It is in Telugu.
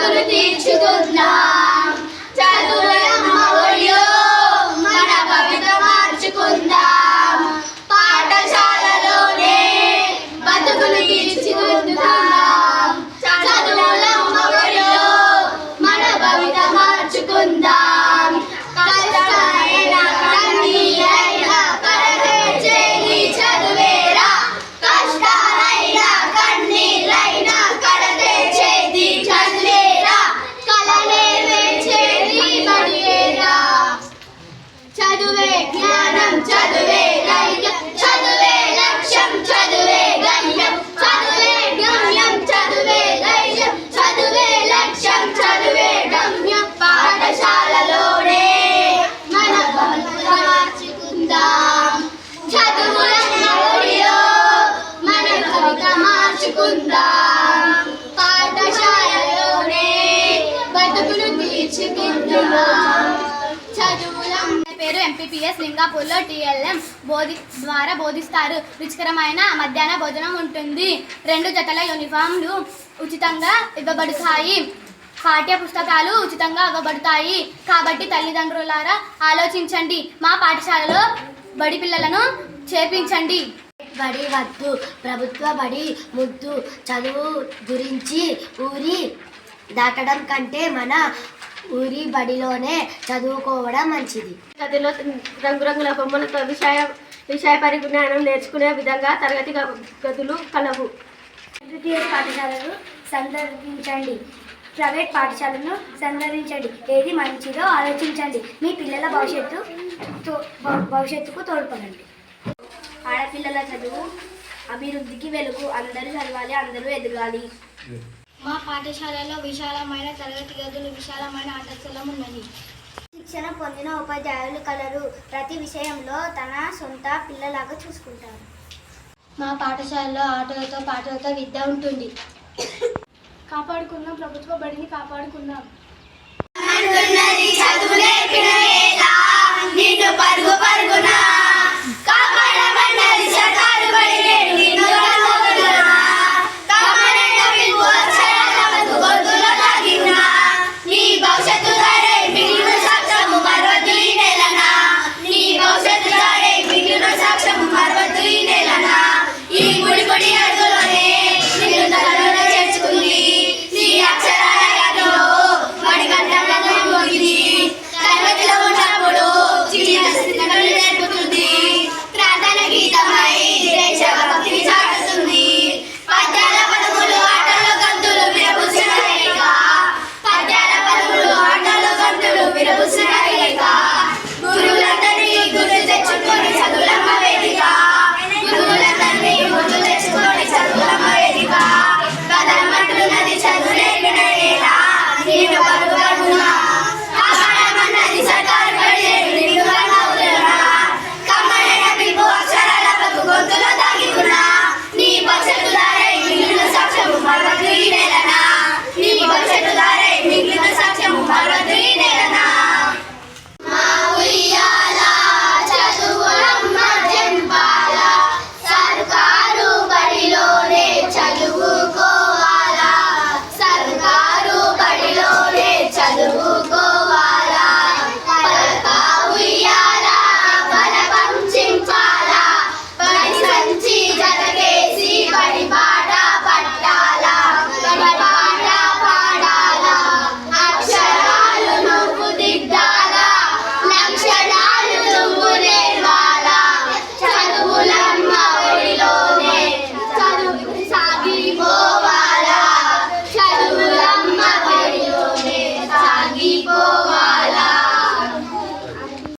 మొక్కులు తీర్చుకుందాం చదువులమ్మ ఒడిలో మన భవిత మార్చుకుందాం. పాఠశాలలోనే బతుకులు తీర్చుకుందాం. చదువులమ్మ ఒడిలో మన భవిత మార్చుకుందాం. కష్టాలైనా జ్ఞానం చదువే ధైర్యం చదువే లక్ష్యం చదువే గమ్యం చదువే గమ్యం చదువే ధైర్యం చదువే లక్ష్యం చదువే గమ్యం పాఠశాలలోనే మన మార్చుకుందాం. చదువుల ఒడిలో మన కవిత మార్చుకుందాం. పాఠశాలలోనే బతుకులు తీర్చుకుందాం. ఎంపీపీఎస్ లింగాపూర్లో టీఎల్ఎం బోధి ద్వారా బోధిస్తారు. రుచికరమైన మధ్యాహ్న భోజనం ఉంటుంది. రెండు జతల యూనిఫామ్లు ఉచితంగా ఇవ్వబడతాయి. పాఠ్య పుస్తకాలు ఉచితంగా ఇవ్వబడతాయి. కాబట్టి తల్లిదండ్రులారా ఆలోచించండి. మా పాఠశాలలో బడి పిల్లలను చేర్పించండి. బడి వద్దు ప్రభుత్వ బడి ముద్దు చదువు గురించి ఊరి దాటడం కంటే మన ఊరి బడిలోనే చదువుకోవడం మంచిది. గదిలో రంగురంగుల బొమ్మలతో విషయ విషయ పరిజ్ఞానం నేర్చుకునే విధంగా తరగతి గ- గదులు కలవు. ఎంపీపీఎస్ పాఠశాలను సందర్శించండి. ప్రైవేట్ పాఠశాలను సందర్శించండి. ఏది మంచిదో ఆలోచించండి. మీ పిల్లల భవిష్యత్తు భవిష్యత్తుకు తోడ్పడండి. ఆడపిల్లల చదువు అభివృద్ధికి వెలుగు. అందరూ చదవాలి అందరూ ఎదగాలి. మా పాఠశాలలో విశాలమైన తరగతి గదులు విశాలమైన ఆట స్థలం ఉన్నది. శిక్షణ పొందిన ఉపాధ్యాయులు కలరు. ప్రతి విషయంలో తన సొంత పిల్లలాగా చూసుకుంటారు. మా పాఠశాలలో ఆటలతో పాటలతో విద్య ఉంటుంది. కాపాడుకుందాం ప్రభుత్వ బడిని కాపాడుకుందాం. పరుగున?